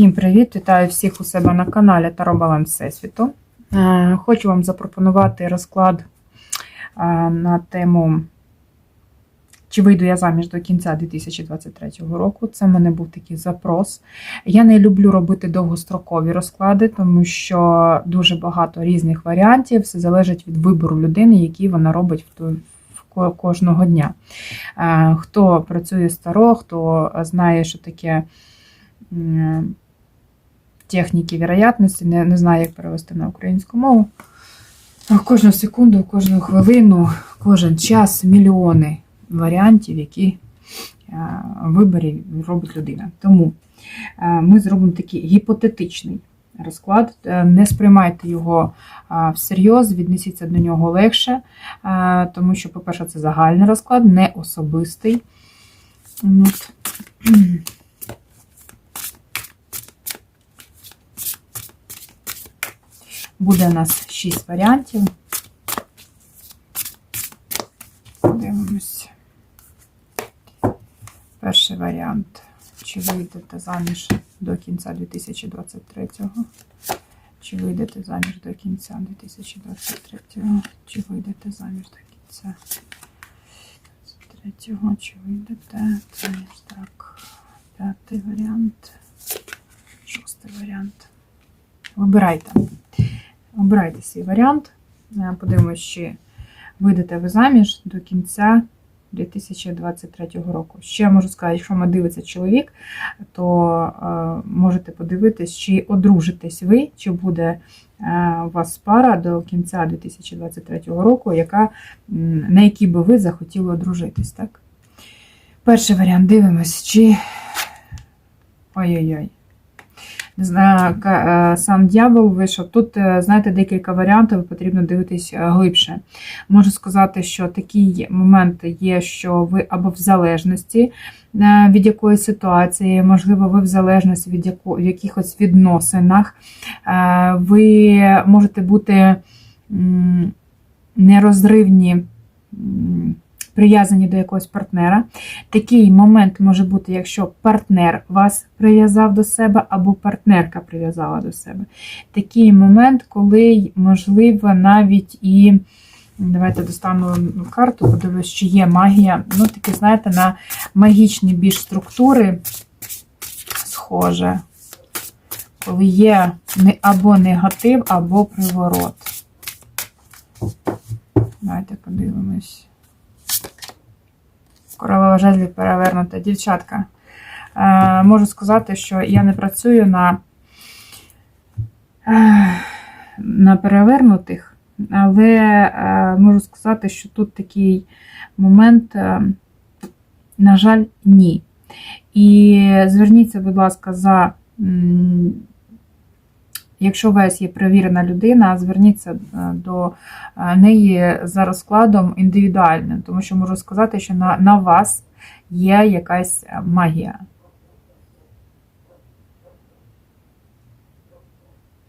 Всім привіт! Вітаю всіх у себе на каналі Таро Баланс Всесвіту. Е, Хочу вам запропонувати розклад е, на тему, чи вийду я заміж до кінця 2023 року. Це в мене був такий запрос. Я не люблю робити довгострокові розклади, тому що дуже багато різних варіантів. Все залежить від вибору людини, який вона робить в той. Кожного дня. Е, Хто працює старо, хто знає, що таке техніки вероятності, не, не знаю, як перевести на українську мову. Кожну секунду, кожну хвилину, кожен час мільйони варіантів, які е, виборів робить людина. Тому е, ми зробимо такий гіпотетичний розклад. Е, Не сприймайте його всерйоз, віднесіться до нього легше, тому що, по-перше, це загальний розклад, не особистий. От. Буде у нас 6 варіантів. Дивимось. Перший варіант. Чи вийдете заміж до кінця 2023-го? Чи вийдете заміж до кінця 2023-го? Чи вийдете заміж до кінця 2023-го? Чи вийдете заміж? Так. П'ятий варіант. Шостий варіант. Вибирайте. Обирайте свій варіант. Е, Подивимось, чи вийдете ви заміж до кінця 2023 року. Ще можу сказати, якщо мене дивиться чоловік, то е, можете подивитись, чи одружитесь ви, чи буде е, у вас пара до кінця 2023 року, яка, на якій би ви захотіли одружитись. Так? Перший варіант дивимось, чи. Ой-ой-ой. Не знаю, ка- е, сам дьявол вийшов. Тут, е, знаєте, декілька варіантів, потрібно дивитись е, глибше. Можу сказати, що такий момент є, що ви або в залежності е, від якоїсь ситуації, можливо, ви в залежності від яко- в якихось відносинах. Е, Ви можете бути нерозривні. Прив'язані до якогось партнера. Такий момент може бути, якщо партнер вас прив'язав до себе, або партнерка прив'язала до себе. Такий момент, коли, можливо, навіть і. Давайте достану карту, подивлюсь, чи є магія. Ну, таке, знаєте, на магічні більш структури схоже. Коли є або негатив, або приворот. Давайте подивимось. Королева жезлів перевернута. Дівчатка. Е, можу сказати, що я не працюю на, е, на перевернутих, але е, можу сказати, що тут такий момент, на жаль, ні. І зверніться, будь ласка, за. Якщо у вас є перевірена людина, зверніться е, до е, неї за розкладом індивідуальним, тому що можу сказати, що на, на вас є якась е, магія.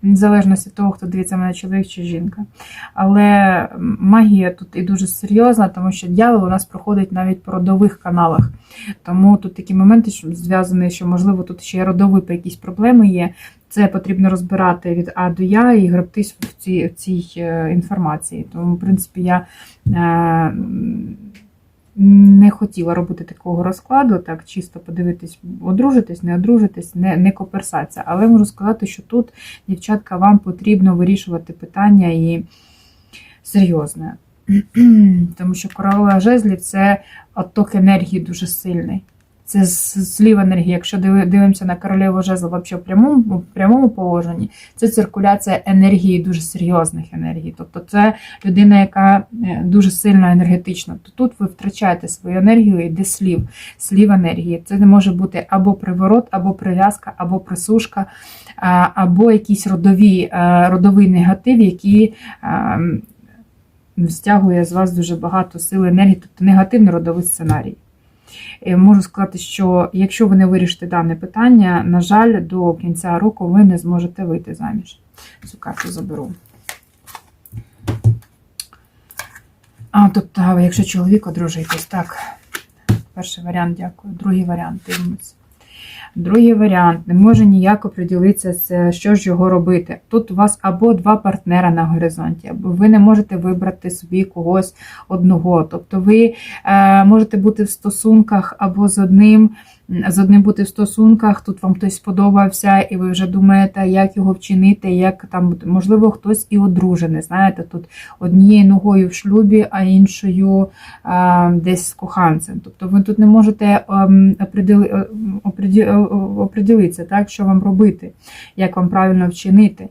Незалежно від того, хто дивиться мене чоловік чи жінка. Але магія тут і дуже серйозна, тому що дьявол у нас проходить навіть по родових каналах. Тому тут такі моменти що зв'язані, що, можливо, тут ще родові якісь проблеми є. Це потрібно розбирати від А до Я і гребтись в цій, в цій е, інформації. Тому, в принципі, я е, не хотіла робити такого розкладу, так чисто подивитись, одружитись, не одружитись, не, не коперсатися. Але можу сказати, що тут, дівчатка, вам потрібно вирішувати питання і серйозне. Тому що королева жезлів це отток енергії дуже сильний. Це злів енергії. Якщо дивимося на королеву жезл вообще в прямому, в прямому положенні, це циркуляція енергії, дуже серйозних енергій. Тобто це людина, яка е, дуже сильно енергетична. То тут ви втрачаєте свою енергію, і йде слів, слів енергії. Це не може бути або приворот, або прив'язка, або присушка, або якийсь родові, е, родовий негатив, е, стягує з вас дуже багато сил енергії, тобто негативний родовий сценарій. Е, Можу сказати, що якщо ви не вирішите дане питання, на жаль, до кінця року ви не зможете вийти заміж. Цю карту заберу. А, тобто, якщо чоловік одружитись, так. Перший варіант, дякую. Другий варіант дивимось. Другий варіант не може ніяк оприділитися, це, що ж його робити. Тут у вас або два партнера на горизонті, або ви не можете вибрати собі когось одного. Тобто ви е, можете бути в стосунках або з одним. З одним бути в стосунках, тут вам хтось сподобався, і ви вже думаєте, як його вчинити, як там можливо, хтось і одружений. Знаєте, тут однією ногою в шлюбі, а іншою а, десь з коханцем. Тобто ви тут не можете ем, оприді- е, оприділитися, так, що вам робити, як вам правильно вчинити.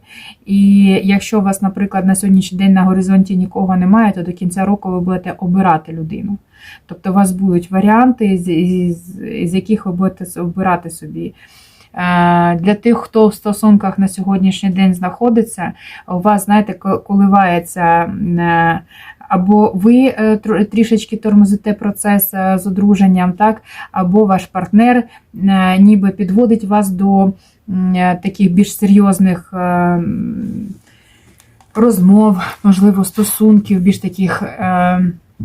І якщо у вас, наприклад, на сьогоднішній день на горизонті нікого немає, то до кінця року ви будете обирати людину. Тобто у вас будуть варіанти, з, з, з яких ви будете обирати собі. Е, Для тих, хто в стосунках на сьогоднішній день знаходиться, у вас, знаєте, коливається е, або ви е, трішечки тормозите процес з одруженням, так, або ваш партнер ніби підводить вас до таких більш серйозних. Розмов, можливо, стосунків, більш таких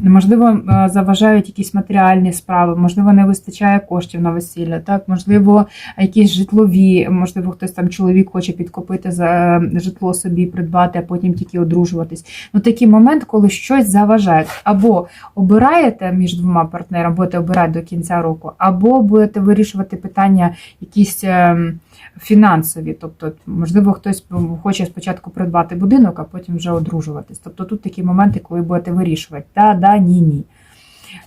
Можливо, е, заважають якісь матеріальні справи, можливо, не вистачає коштів на весілля, так, можливо, якісь житлові, можливо, хтось там чоловік хоче підкопити за е, житло собі, придбати, а потім тільки одружуватись. Ну, такий момент, коли щось заважає. Або обираєте між двома партнерами, будете обирати до кінця року, або будете вирішувати питання якісь е, фінансові. Тобто, можливо, хтось хоче спочатку придбати будинок, а потім вже одружуватись. Тобто тут такі моменти, коли будете вирішувати, да, да, ні, ні.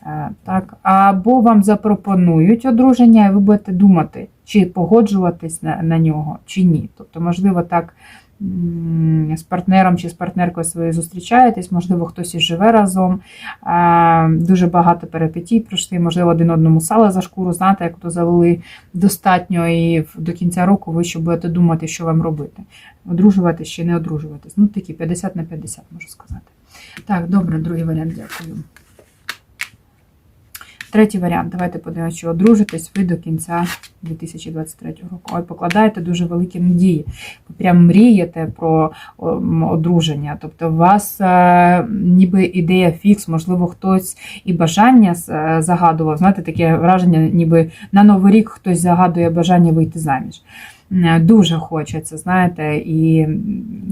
Е, Так, або вам запропонують одруження, і ви будете думати, чи погоджуватись на, на нього, чи ні. Тобто, можливо, так з партнером чи з партнеркою своєю зустрічаєтесь, можливо, хтось і живе разом. Дуже багато перипетій пройшли, можливо, один одному сала за шкуру, знаєте, як то завели достатньо, і до кінця року ви ще будете думати, що вам робити. Одружуватись чи не одружуватись. Ну, такі 50 на 50, можу сказати. Так, добре, другий варіант, дякую. Третій варіант. Давайте подивимося, чи одружитесь ви до кінця 2023 року. Ой, покладаєте дуже великі надії. Ви прям мрієте про одруження. Тобто, у вас е, ніби ідея фікс, можливо, хтось і бажання е, загадував. Знаєте, таке враження, ніби на Новий рік хтось загадує бажання вийти заміж. Е, Дуже хочеться, знаєте, і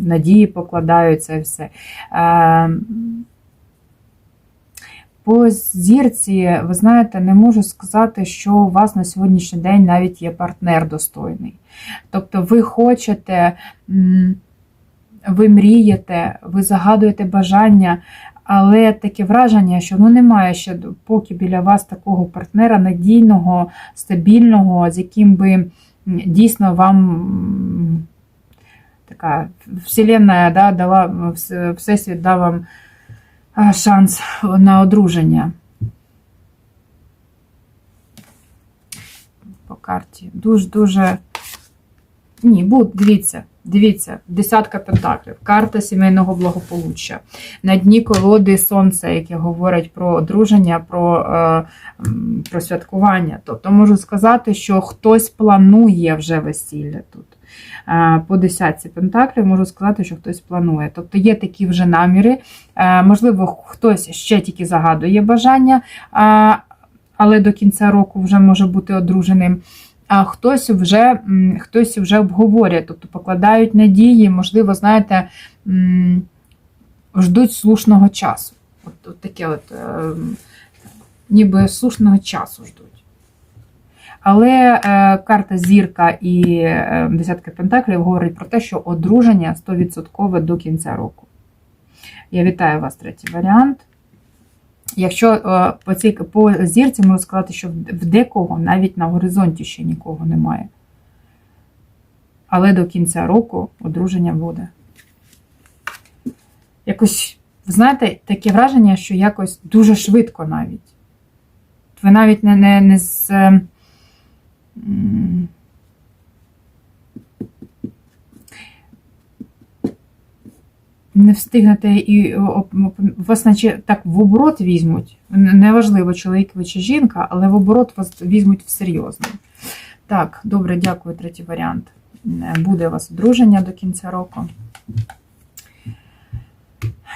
надії покладаються і все. По зірці, ви знаєте, не можу сказати, що у вас на сьогоднішній день навіть є партнер достойний. Тобто ви хочете, ви мрієте, ви загадуєте бажання, але таке враження, що ну немає ще поки біля вас такого партнера надійного, стабільного, з яким би дійсно вам така вселенная да, дала, всесвіт дав вам шанс на одруження. По карті. Дуже-дуже. Ні, будь, дивіться, дивіться, десятка пентаклів, карта сімейного благополуччя. На дні колоди сонце, яке говорить про одруження, про, е, про святкування. Тобто можу сказати, що хтось планує вже весілля тут. Е, По десятці пентаклів можу сказати, що хтось планує. Тобто є такі вже наміри. Е, Можливо, хтось ще тільки загадує бажання, але до кінця року вже може бути одруженим. А хтось вже, хтось вже обговорює, тобто покладають надії, можливо, знаєте, ждуть слушного часу. От, от таке от, е, ніби слушного часу ждуть. Але е, карта зірка і е, десятка пентаклів говорить про те, що одруження 100% до кінця року. Я вітаю вас, третій варіант. Якщо е, по, цій, по зірці можу сказати, що в декого навіть на горизонті ще нікого немає. Але до кінця року одруження буде. Якось, знаєте, таке враження, що якось дуже швидко навіть. Ви навіть не, не, не з. Не встигнете і вас, наче так в оборот візьмуть. Неважливо, чоловік ви чи жінка, але в оборот вас візьмуть всерйозно. Так, добре, дякую, третій варіант. Е, Буде у вас одруження до кінця року.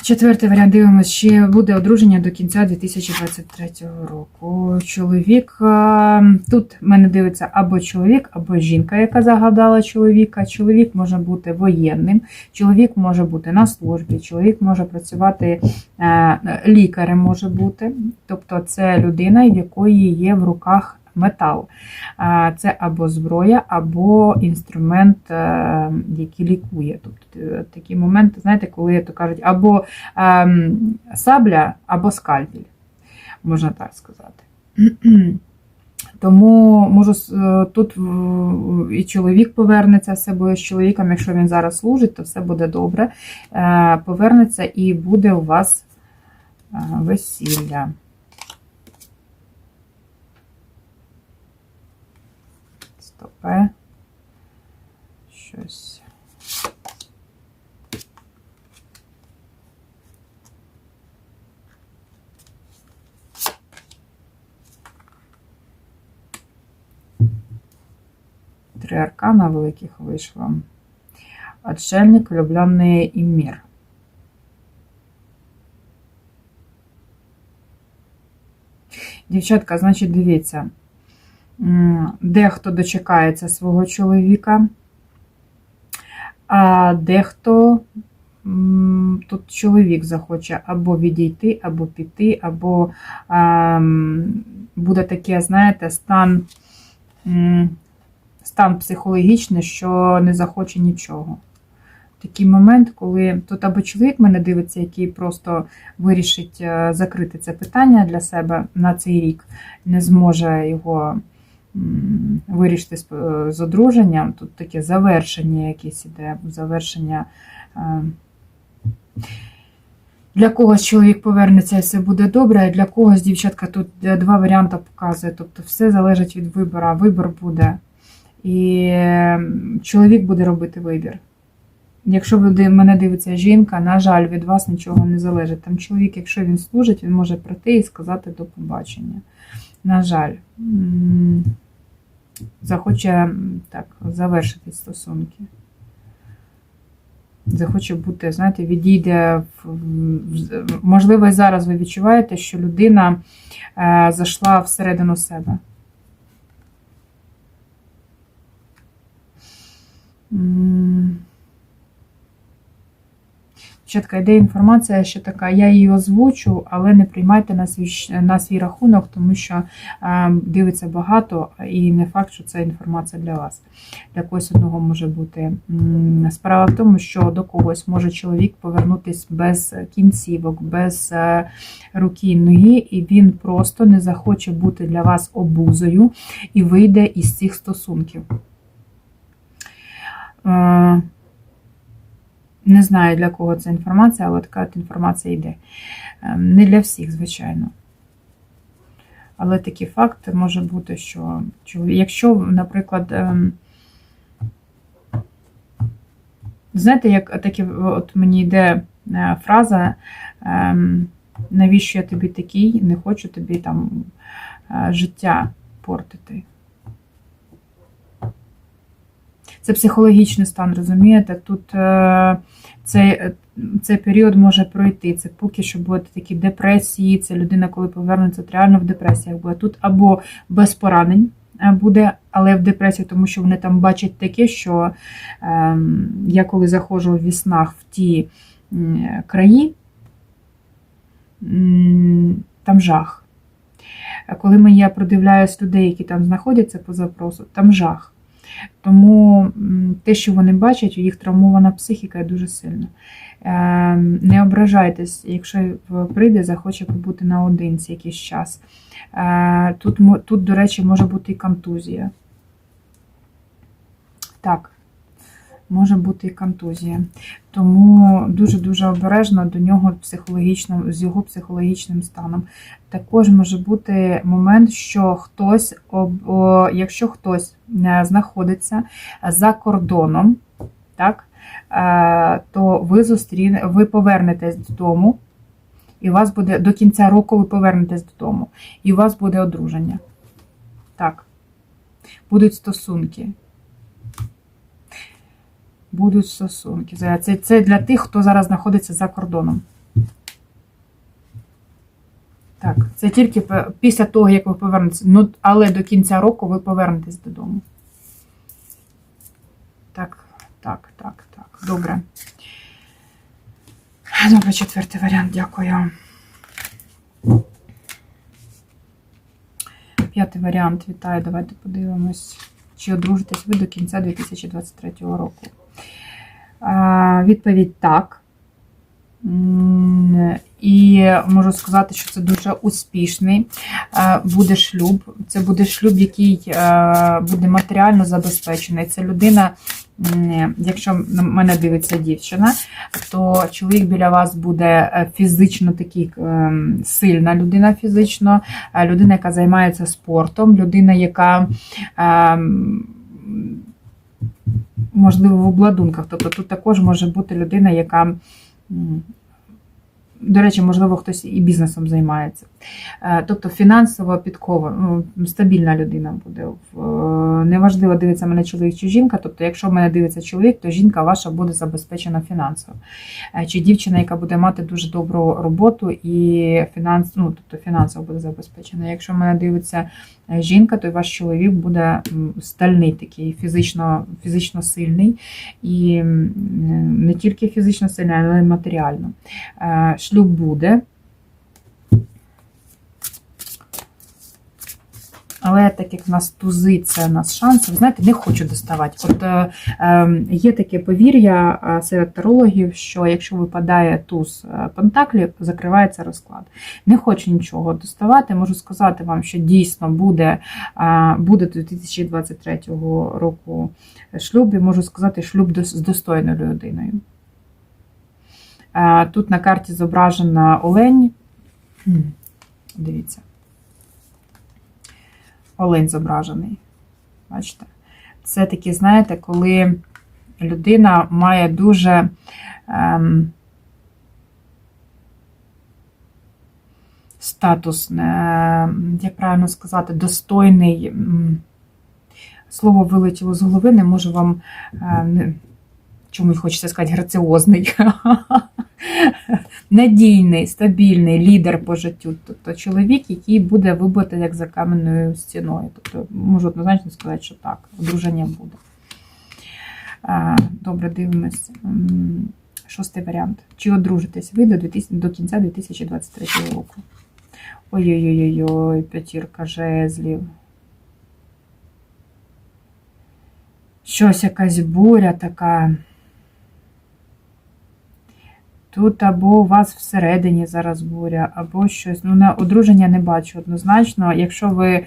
Четвертий варіант дивимося, чи буде одруження до кінця 2023 року. Чоловік е, тут мене дивиться або чоловік, або жінка, яка загадала чоловіка. Чоловік може бути воєнним, чоловік може бути на службі, чоловік може працювати е, лікарем, може бути. Тобто це людина, в якої є в руках метал. Це або зброя, або інструмент, е, який лікує. Тобто такі моменти, знаєте, коли то кажуть, або ем, сабля, або скальпель, можна так сказати. Тому можу е, тут і чоловік повернеться, все буде з чоловіком, якщо він зараз служить, то все буде добре. Повернеться і буде у вас весілля. Стопе. Щось. Три аркана великих вийшло. Отшельник, влюбленный и мир. Дівчатка, значить, дивіться. Дехто дочекається свого чоловіка, а дехто тут чоловік захоче або відійти, або піти, або буде таке, знаєте, стан, стан психологічний, що не захоче нічого. Такий момент, коли тут або чоловік мене дивиться, який просто вирішить е, закрити це питання для себе на цей рік, не зможе його вирішити з, е, з одруженням. Тут таке завершення якесь іде, завершення. е, Для когось чоловік повернеться і все буде добре, а для когось дівчатка тут е, два варіанти показує. Тобто все залежить від вибору. Вибір буде. І чоловік буде робити вибір. Якщо мене дивиться жінка, на жаль, від вас нічого не залежить. Там чоловік, якщо він служить, він може прийти і сказати до побачення. На жаль, захоче так, завершити стосунки. Захоче бути, знаєте, відійде можливо, і зараз ви відчуваєте, що людина е, зайшла всередину себе. М. Чітка йде інформація, що така, я її озвучу, але не приймайте на свій, на свій рахунок, тому що е, дивиться багато, і не факт, що це інформація для вас. Для когось одного може бути. Справа в тому, що до когось може чоловік повернутися без кінцівок, без е, руки і ноги, і він просто не захоче бути для вас обузою і вийде із цих стосунків. Не знаю, для кого ця інформація, але така от інформація йде. Е, Не для всіх, звичайно. Але такий факт може бути, що якщо, наприклад, ем, знаєте, як такі, от мені йде е, фраза, ем, навіщо я тобі такий, не хочу тобі там е, життя портити. Це психологічний стан, розумієте? Тут е, цей, е, цей період може пройти. Це поки що будуть такі депресії. Це людина, коли повернеться, от реально в депресіях буде. Тут або без поранень е, буде, але в депресії, тому що вони там бачать таке, що е, я коли заходжу в віснах в ті краї, там жах. Коли я продивляюсь людей, які там знаходяться по запросу, там жах. Тому те, що вони бачать, у їх травмована психіка дуже сильно. Е, Не ображайтесь, якщо прийде, захоче побути наодинці якийсь час. Е, Тут, тут, до речі, може бути і контузія. Так, може бути і контузія. Тому дуже-дуже обережно до нього психологічно, з його психологічним станом. Також може бути момент, що хтось, якщо хтось е, знаходиться за кордоном, так, е, то ви зустріне, ви повернетесь додому, і у вас буде до кінця року ви повернетесь додому, і у вас буде одруження. Так, будуть стосунки. Будуть стосунки. Це, це, для тих, хто зараз знаходиться за кордоном. Так, це тільки після того, як ви повернетеся. Ну, але до кінця року ви повернетесь додому. Так, так, так, так. Добре. Добре, четвертий варіант, дякую. П'ятий варіант, вітаю. Давайте подивимось, чи одружитесь ви до кінця 2023 року. Відповідь так. І можу сказати, що це дуже успішний буде шлюб. Це буде шлюб, який буде матеріально забезпечений. Це людина, якщо на мене дивиться дівчина, то чоловік біля вас буде е, фізично такий е, сильна людина фізично, е, людина, яка займається спортом, людина, яка е, можливо в обладунках. Тобто тут також може бути людина, яка. До речі, можливо, хтось і бізнесом займається. Е, Тобто фінансово підкова, ну, стабільна людина буде. Е, Неважливо, дивиться мене чоловік чи жінка. Тобто, якщо мене дивиться чоловік, то жінка ваша буде забезпечена фінансово. Е, Чи дівчина, яка буде мати дуже добру роботу і фінанс, ну, тобто фінансово буде забезпечена. Якщо мене дивиться жінка, то ваш чоловік буде стальний такий, фізично, фізично сильний. І не тільки фізично сильний, але й матеріально. Шлюб буде. Але так як в нас тузи, це у нас шанс, ви знаєте, не хочу доставати. От е, е, є таке повір'я е, серед тарологів, що якщо випадає туз е, пентаклів, закривається розклад. Не хочу нічого доставати. Можу сказати вам, що дійсно буде, е, буде до 2023 року шлюб, і можу сказати, шлюб з достойною людиною. Е, Тут на карті зображена олень. Дивіться. Олень зображений. Бачите? Це такі, знаєте, коли людина має дуже ем, статус, е, як правильно сказати, достойний. Слово вилетіло з голови, не можу вам е, чомусь хочеться сказати, граціозний. Надійний, стабільний лідер по життю. Тобто чоловік, який буде вибити як за каменною стіною. Тобто, можу однозначно сказати, що так, одруження буде. Добре, дивимось. Шостий варіант. Чи одружитесь ви до, 2000, до кінця 2023 року? Ой-ой-ой, п'ятірка жезлів. Щось якась буря така. Тут або у вас всередині зараз буря, або щось. Ну, на одруження не бачу однозначно. Якщо ви,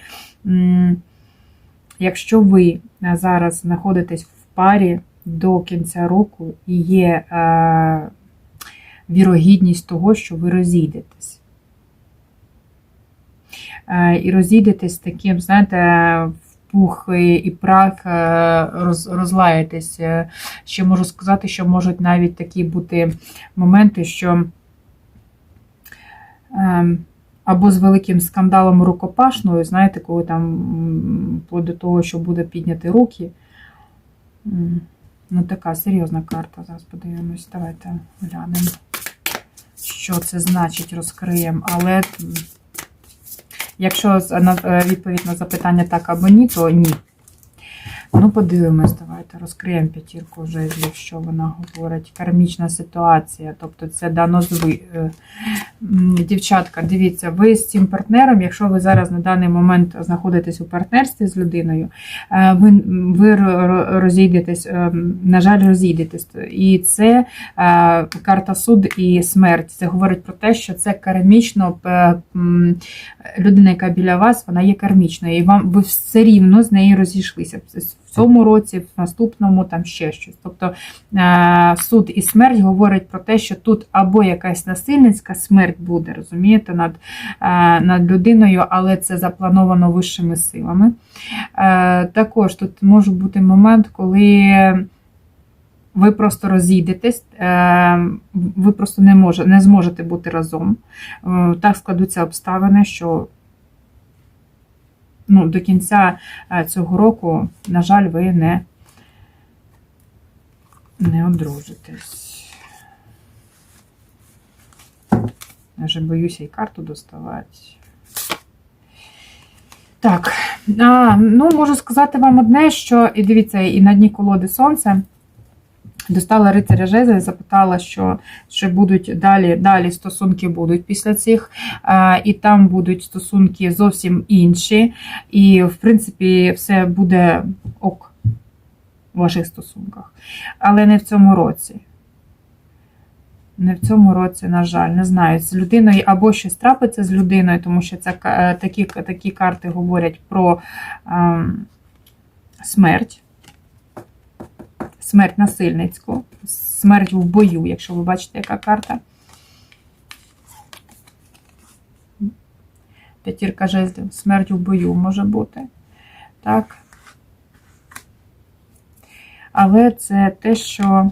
якщо ви зараз знаходитесь в парі до кінця року і є е, вірогідність того, що ви розійдетесь. Е, і розійдетесь таким, знаєте, в пух і прах е, роз, розлаєтесь. Е, Ще можу сказати, що можуть навіть такі бути моменти, що ем, або з великим скандалом рукопашною, знаєте, коли там вплоть до того, що буде підняти руки. Ну, така серйозна карта. Зараз подивимось. Давайте глянемо, що це значить, розкриємо. Але якщо е, відповідь на запитання так або ні, то ні. Ну, подивимось, давайте розкриємо п'ятірку жезлів, що вона говорить. Кармічна ситуація, тобто це дано зви. е, Дівчатка, дивіться, ви з цим партнером, якщо ви зараз на даний момент знаходитесь у партнерстві з людиною, е, ви, ви ро- ро- розійдетесь, е, на жаль, розійдетесь. І це карта суд і смерть. Це говорить про те, що це кармічно людина, яка біля вас, вона є кармічною, і вам ви все рівно з нею розійшлися. Цьому році, в наступному, там ще щось. Тобто е, суд і смерть говорить про те, що тут або якась насильницька смерть буде, розумієте, над, е, над людиною, але це заплановано вищими силами. Е, Також тут може бути момент, коли. Ви просто розійдетесь, ви просто не може, не зможете бути разом. Так складуться обставини, що ну, до кінця е, цього року, на жаль, ви не, Не одружитесь. Я вже боюся і карту доставати. Так, а, ну можу сказати вам одне, що і дивіться, і на дні колоди сонце. Достала рицаря жезла і запитала, що, що будуть далі, далі стосунки будуть після цих, а, і там будуть стосунки зовсім інші. І, в принципі, все буде ок в ваших стосунках. Але не в цьому році. Не в цьому році, на жаль, не знаю. З людиною або щось трапиться з людиною, тому що це такі, такі карти говорять про ем, смерть. Смерть насильницьку, смерть в бою, якщо ви бачите, яка карта. П'ятірка жезлів, смерть в бою може бути. Так. Але це те, що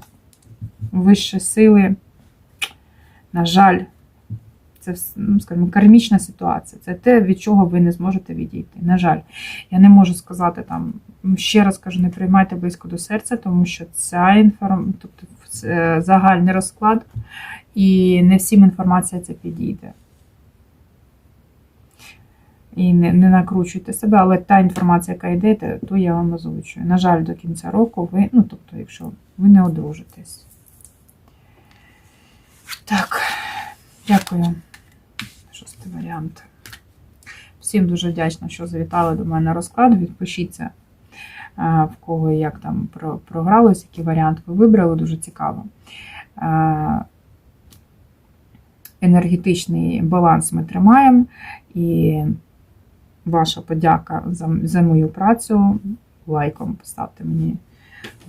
вищі сили, на жаль, це ну, скажімо, кармічна ситуація. Це те, від чого ви не зможете відійти. На жаль, я не можу сказати там, ще раз кажу, не приймайте близько до серця, тому що ця інформація, тобто це загальний розклад, і не всім інформація це підійде. І не, не накручуйте себе, але та інформація, яка йде, то я вам озвучую. На жаль, до кінця року ви, ну тобто, якщо ви не одружитесь. Так, дякую. Шостий варіант. Всім дуже вдячна, що завітали до мене на розклад. Відпишіться, е, в кого і як там програлось, який варіант ви вибрали, дуже цікаво. Е, Енергетичний баланс ми тримаємо, і ваша подяка за, за мою працю. Лайком поставте мені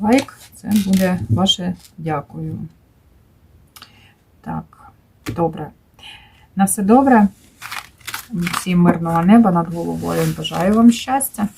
лайк. Це буде ваше дякую. Так, добре. На все добре. Всім мирного неба над головою. Бажаю вам щастя.